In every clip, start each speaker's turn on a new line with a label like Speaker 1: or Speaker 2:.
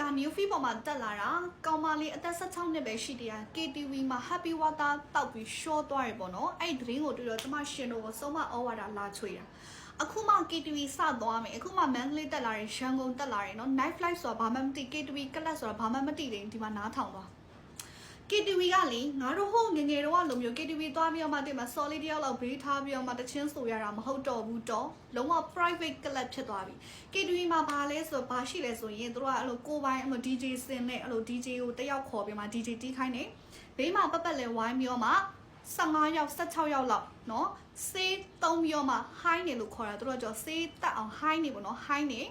Speaker 1: က new feed ပေါ်မှာတက်လာတာကောင်မလေးအသက်16နှစ်ပဲရှိတရား KTV မှာ happy water တောက်ပြီး short သွားရပေါ့နော်အဲ့ဒီသတင်းကိုတွေ့တော့ကျမရှင်တို့ကိုစုံမဩဝါဒလာချွေတာအခုမှ KTV စသွားမယ်အခုမှ Mandalay တက်လာတယ်ရန်ကုန်တက်လာတယ်နော် night flight ဆိုတာဘာမှမသိ KTV ကလပ်ဆိုတာဘာမှမသိတယ်ဒီမှာနားထောင်သွား KTV ကလေငါတို့ဟိုငယ်ငယ်တော့ကလိုမျိုး KTV သွားပြီးတော့မှတင်မှာ solid တယောက်လောက်ဘေးထားပြီးတော့မှတချင်းဆိုရတာမဟုတ်တော့ဘူးတော့လုံးဝ private club ဖြစ်သွားပြီ KTV မှာဘာလဲဆိုဘာရှိလဲဆိုရင်တို့ကအဲ့လိုကိုပိုင်းအဲ့လို DJ စင်နဲ့အဲ့လို DJ ကိုတယောက်ခေါ်ပြီးမှ DJ တီးခိုင်းနေဘေးမှာပတ်ပတ်လဲဝိုင်းပြီးတော့မှ15ယောက်16ယောက်လောက်เนาะစေးသုံးပြီးတော့မှ high နေလို့ခေါ်တာတို့ကကြောစေးတက်အောင် high နေပေါ့နော် high နေ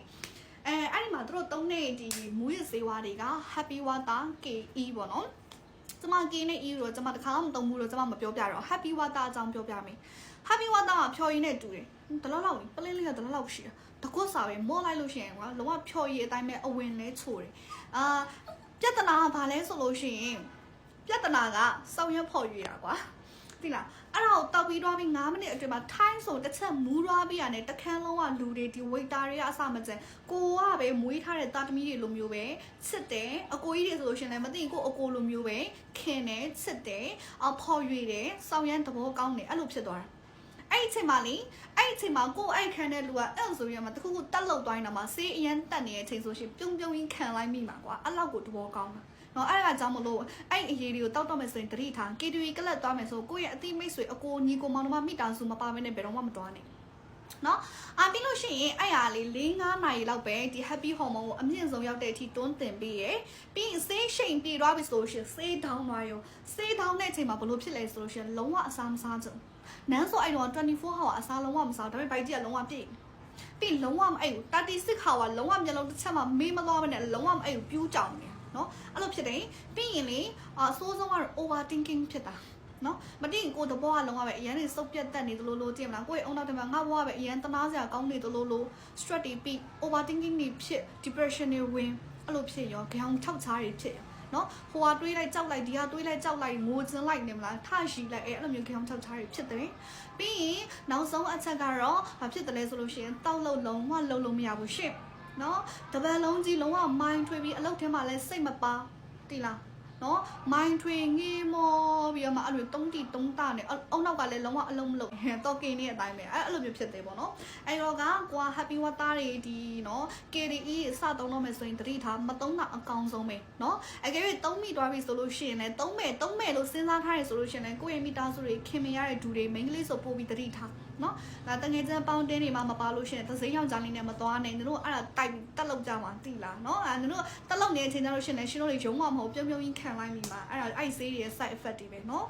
Speaker 1: အဲအဲ့ဒီမှာတို့သုံးနေဒီမူရစေဝါတွေက Happy Water KE ပေါ့နော် ကျမကင်းနဲ့ e တော့ကျမတခါမှမတုံဘူးတော့ကျမမပြောပြတော့ happy water အကြောင်းပြောပြမယ် happy water ကဖြော်ရည်နဲ့တူတယ်တလောက်လောက်ပလင်းလေးကတလောက်လောက်ရှိတာတကွတ်စာပဲမော့လိုက်လို့ရှိရင်ကွာလုံးဝဖြော်ရည်အတိုင်းပဲအဝင်လဲချိုတယ်အာပြဿနာကဘာလဲဆိုလို့ရှိရင်ပြဿနာကစောင်းရွက်ဖော်ရည်တာကွာ သိလားအဲ့ဒါကိုတောက်ပြီးတော့ပြီး9မိနစ်အတွင်းမှာထိုင်းဆိုတစ်ချက်မူးသွားပြီးရတယ်တခန်းလုံးကလူတွေဒီ waiter တွေကအစမကျန်ကိုကပဲမွေးထားတဲ့တာသမီတွေလိုမျိုးပဲချစ်တယ်အကိုကြီးတွေဆိုလို့ရှရင်လည်းမသိရင်ကိုအကိုလိုမျိုးပဲခင်တယ်ချစ်တယ်အဖော်ရွေတယ်စောင်းရမ်းသဘောကောင်းတယ်အဲ့လိုဖြစ်သွားတာ အဲ့ဒီအချိန်မှာလေအဲ့ဒီအချိန်မှာကိုအဲ့ခံတဲ့လူကအဲ့လိုဆိုပြီးတော့မှတခုခုတက်လောက်သွားနေတာမှာဆေးအရန်တက်နေတဲ့အချိန်ဆိုရှင်ပြုံးပြုံးရင်းခံလိုက်မိမှာကွာအဲ့လောက်ကိုသဘောကောင်းတာနော်အဲ့ဒါကြောင့်မလို့အဲ့အရေးလေးကိုတောက်တော့မယ်ဆိုရင်တတိထား KTV ကလပ်သွားမယ်ဆိုကိုယ့်ရဲ့အတိမိတ်ဆွေအကိုညီကိုမောင်နှမမိသားစုမပါဘဲနဲ့ဘယ်တော့မှမသွားနဲ့နော်အာပြီးလို့ရှိရင်အဲ့ဟာလေး၄၅နာရီလောက်ပဲဒီ happy hormone ကိုအမြင့်ဆုံးရောက်တဲ့အထိတွန်းတင်ပြီးရယ်ပြီးရင်ဆေးရှိန်ပြေသွားပြီဆိုလို့ရှိရင်ဆေးတောင်းသွားရောဆေးတောင်းတဲ့အချိန်မှာဘလို့ဖြစ်လဲဆိုလို့ရှိရင်လုံးဝအစားမစားကြဘူး နန်းဆိုအဲ့တော့24 hour အစားလုံးဝမစားဒါပေမဲ့ဘိုက်ကြီးကလုံးဝပြည့်ပြီးလုံးဝမအဲ့ဘူး36 hour လုံးဝမျက်လုံးတစ်ချက်မှမေးမသွားဘဲနဲ့လုံးဝမအဲ့ဘူးပြူးကြောင်နေနော်အဲ့လိုဖြစ်တယ်ပြီးရင်လေအဆိုးဆုံးကတော့ over thinking ဖြစ်တာနော်မတင်ကိုတဘောကလုံးဝပဲအရန်နေစုပ်ပြတ်တက်နေသလိုလိုကြည့်မလားကိုယ့်ရဲ့အုံနောက်တည်းမှာငါဘဝပဲအရန်တနာစရာကောင်းနေသလိုလို stress တွေပြီး over thinking တွေဖြစ် depression တွေဝင်အဲ့လိုဖြစ်ရောခေါင်းထောက်ချားတွေဖြစ်ရော နော်ဟိုဟာတွေးလိုက်ကြောက်လိုက်ဒီဟာတွေးလိုက်ကြောက်လိုက်ငိုကျင်လိုက်နေမလားထရှိလိုက်အဲအဲ့လိုမျိုးခေါင်းထောက်ချားတွေဖြစ်တယ်ပြီးရင်နောက်ဆုံးအချက်ကတော့ဘာဖြစ်တယ်လဲဆိုလို့ရှိရင်တောက်လုံးလုံးဝလုံးလုံးမရဘူးရှင့်နော်တပတ်လုံးကြီးလုံးဝ mind ထွေးပြီးအလုပ်ထဲမှာလဲစိတ်မပါတိလား နော် mind ထွေးငေးမောပြီးတော့မှအဲ့လိုတုံးတီတုံးတာနဲ့အုံနောက်ကလည်းလုံးဝအလုံးမလုံးဟဲတော့ကင်းနေတဲ့အတိုင်းပဲအဲ့အဲ့လိုမျိုးဖြစ်တယ်ပေါ့နော်အဲ့တော့ကကွာ happy water တွေဒီနော် KDE စသုံးတော့မယ်ဆိုရင်တတိထားမသုံးတာအကောင်းဆုံးပဲနော်အကယ်၍သုံးမိသွားပြီဆိုလို့ရှိရင်လည်းသုံးမယ်သုံးမယ်လို့စဉ်းစားထားရဆိုလို့ရှိရင်လည်းကိုယ့်ရဲ့မိသားစုတွေခင်မရတဲ့ဒူတွေ main ကလေးဆိုပို့ပြီးတတိထားနော်ဒါတငယ်ချင်းပေါင်းတင်းတွေမှမပါလို့ရှိရင်သစိမ်းယောက်ျားလေးနဲ့မသွားနိုင်တို့အဲ့ဒါတိုက်တက်လောက်ကြမှာတိလားနော်အဲ့တို့တက်လောက်နေတဲ့အချိန်ကျလို့ရှိရင်လည်းရှင်တို့တွေရုံးမှမဟုတ်ပြုံးပြုံးကြီးခံလိုက်မိမှာအဲ့ဒါအဲ့ဆေးတွေရဲ့ side effect တွေပဲနော်